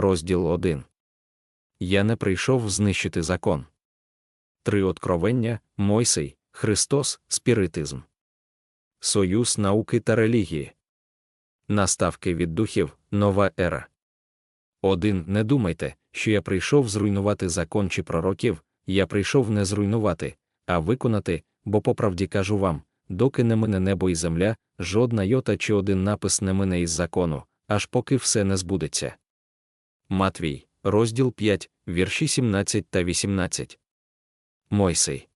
розділ 1. Я не прийшов знищити закон. Три откровення Мойсей, Христос, спіритизм. Союз науки та релігії. Наставки від духів, нова ера. 1. Не думайте, що я прийшов зруйнувати закон чи пророків, я прийшов не зруйнувати, а виконати, бо по правді кажу вам, доки не мине небо і земля, жодна йота чи один напис не мине із закону, аж поки все не збудеться. Матвій, розділ 5, вірші 17 та 18. Мойсей.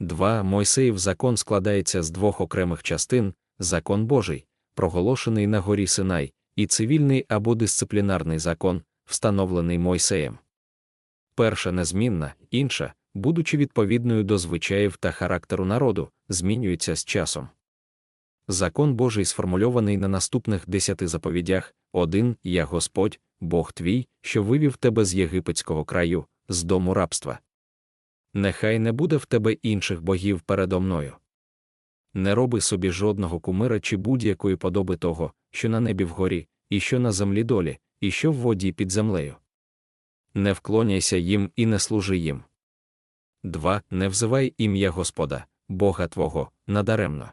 2. Мойсеїв закон складається з двох окремих частин: закон Божий, проголошений на горі Синай, і цивільний або дисциплінарний закон, встановлений Мойсеєм. Перша незмінна, інша, будучи відповідною до звичаїв та характеру народу, змінюється з часом. Закон Божий сформульований на наступних десяти заповідях: один Я Господь, Бог твій, що вивів тебе з єгипетського краю, з дому рабства. Нехай не буде в тебе інших богів передо мною. Не роби собі жодного кумира чи будь-якої подоби того, що на небі вгорі, і що на землі долі, і що в воді під землею. Не вклоняйся їм і не служи їм. 2. Не взивай ім'я Господа, Бога Твого, надаремно.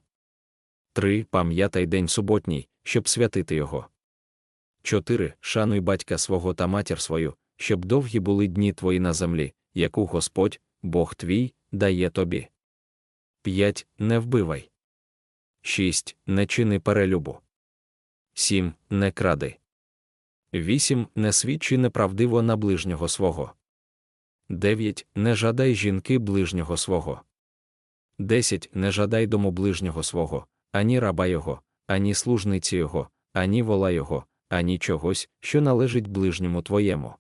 3. Пам'ятай день суботній, щоб святити його. 4. Шануй батька свого та матір свою, щоб довгі були дні твої на землі, яку Господь, Бог твій, дає тобі. 5. Не вбивай. 6. Не чини перелюбу. 7. Не кради. 8. Не свідчи неправдиво на ближнього свого. 9. Не жадай жінки ближнього свого. 10. Не жадай дому ближнього свого, ані раба його, ані служниці його, ані вола його, ані чогось, що належить ближньому твоєму.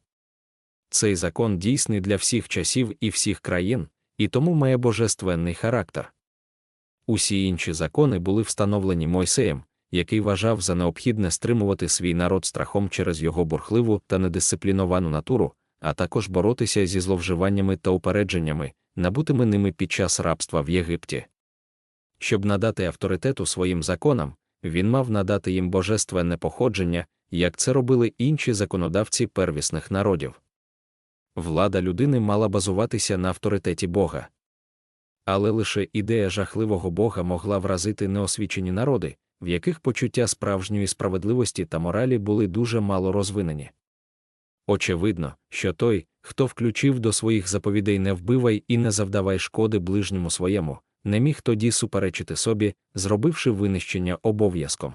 Цей закон дійсний для всіх часів і всіх країн, і тому має божественний характер. Усі інші закони були встановлені Мойсеєм, який вважав за необхідне стримувати свій народ страхом через його бурхливу та недисципліновану натуру, а також боротися зі зловживаннями та упередженнями, набутими ними під час рабства в Єгипті. Щоб надати авторитету своїм законам, він мав надати їм божественне походження, як це робили інші законодавці первісних народів. Влада людини мала базуватися на авторитеті Бога. Але лише ідея жахливого Бога могла вразити неосвічені народи, в яких почуття справжньої справедливості та моралі були дуже мало розвинені. Очевидно, що той, хто включив до своїх заповідей не вбивай і не завдавай шкоди ближньому своєму, не міг тоді суперечити собі, зробивши винищення обов'язком.